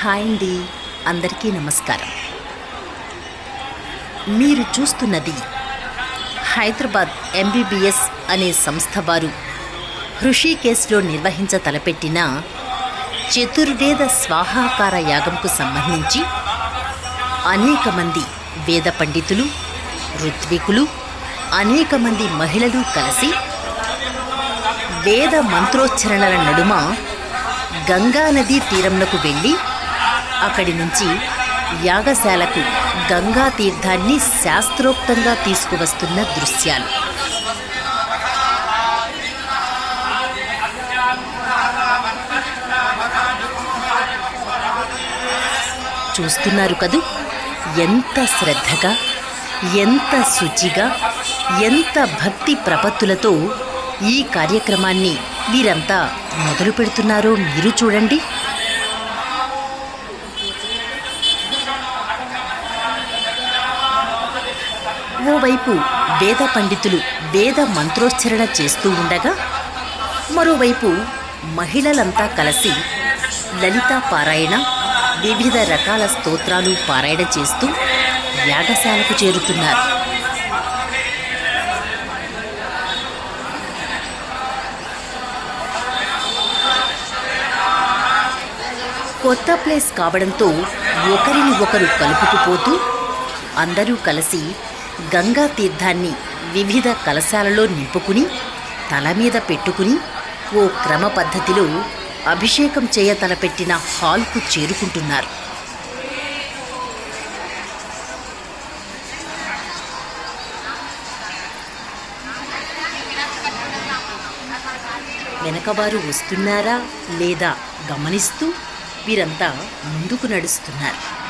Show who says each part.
Speaker 1: Hi అండి. అందరికీ నమస్కారం. మీరు చూస్తున్నది హైదరాబాద్ ఎంబీబీఎస్ అనే సంస్థ వారు హృషికేశ్లో నిర్వహించ తలపెట్టిన చతుర్వేద స్వాహాకార యాగంకు సంబంధించి అనేక మంది వేద పండితులు ఋత్వికులు అనేక మంది మహిళలు కలిసి వేద మంత్రోచ్చరణల నడుమ గంగా నదీ తీరంలోకి వెళ్ళి అక్కడి నుంచి యాగశాలకు గంగా తీర్థాన్ని శాస్త్రోక్తంగా తీసుకువస్తున్న దృశ్యాలు. చూస్తున్నారు కదూ? ఎంత శ్రద్ధగా ఎంత శుచిగా ఎంత భక్తి ప్రపత్తులతో ఈ కార్యక్రమాన్ని వీరంతా మొదలు పెడుతున్నారో మీరు చూడండి. ఓవైపు వేద పండితులు వేద మంత్రోచ్చరణ చేస్తూ ఉండగా మరోవైపు మహిళలంతా కలిసి లలితా పారాయణ వివిధ రకాల స్తోత్రాలు పారాయణ చేస్తూ యాగశాలకు చేరుతున్నారు. కొత్త ప్లేస్ కావడంతో ఒకరిని ఒకరు కలుపుకుపోతూ అందరూ కలిసి గంగా తీర్థాన్ని వివిధ కలశాలలో నింపుకుని తల మీద పెట్టుకుని ఓ క్రమ పద్ధతిలో అభిషేకం చేయ తలపెట్టిన హాల్కు చేరుకుంటున్నారు. వెనకవారు వస్తున్నారా లేదా గమనిస్తూ వీరంతా ముందుకు నడుస్తున్నారు.